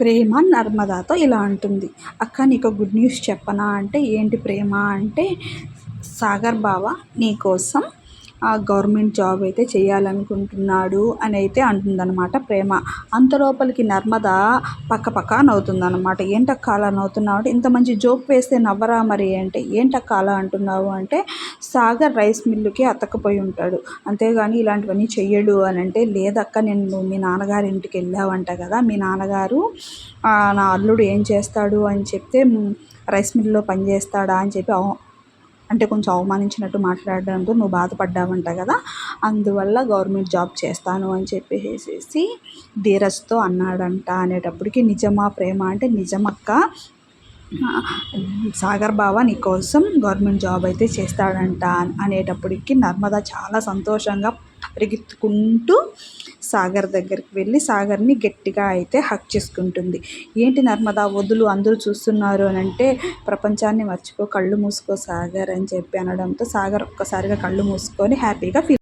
ప్రేమ నర్మదాతో ఇలా అంటుంది. అక్క నీకు గుడ్ న్యూస్ చెప్పనా అంటే ఏంటి ప్రేమ అంటే సాగర్ బావ నీకోసం గవర్నమెంట్ జాబ్ అయితే చేయాలనుకుంటున్నాడు అని అయితే అంటుందన్నమాట ప్రేమ. అంత లోపలికి నర్మద పక్క పక్క నవ్వుతుందన్నమాట ఏంటక్క అలా నవ్వుతున్నావు? అంటే ఇంత మంచి జోక్ వేస్తే నవ్వరా మరి అంటే? ఏంటక్క అలా అంటున్నావు అంటే సాగర్ రైస్ మిల్లుకి అతకపోయి ఉంటాడు. అంతేగాని ఇలాంటివన్నీ చెయ్యడు అని అంటే లేదక్క నేను మీ నాన్నగారి ఇంటికి వెళ్ళావంట కదా మీ నాన్నగారు నా అల్లుడు ఏం చేస్తాడు అని చెప్తే రైస్ మిల్లో పని చేస్తాడా? అని చెప్పి అంటే కొంచెం అవమానించినట్టు మాట్లాడడంతో నువ్వు బాధపడ్డావంట కదా అందువల్ల గవర్నమెంట్ జాబ్ చేస్తాను అని చెప్పేసేసి ధీరజ్తో అన్నాడంట అనేటప్పటికి నిజమా ప్రేమ? అంటే నిజమక్క సాగర్ బావ నీకోసం గవర్నమెంట్ జాబ్ అయితే చేస్తాడంట అనేటప్పటికి నర్మద చాలా సంతోషంగా పరిగెత్తుకుంటూ సాగర్ దగ్గరికి వెళ్ళి సాగర్ని గట్టిగా అయితే హక్ చేసుకుంటుంది. ఏంటి నర్మదా వదులు అందరూ చూస్తున్నారు అని అంటే ప్రపంచాన్ని మర్చిపో కళ్ళు మూసుకో సాగర్ అని చెప్పి అనడంతో సాగర్ ఒక్కసారిగా కళ్ళు మూసుకొని హ్యాపీగా ఫీల్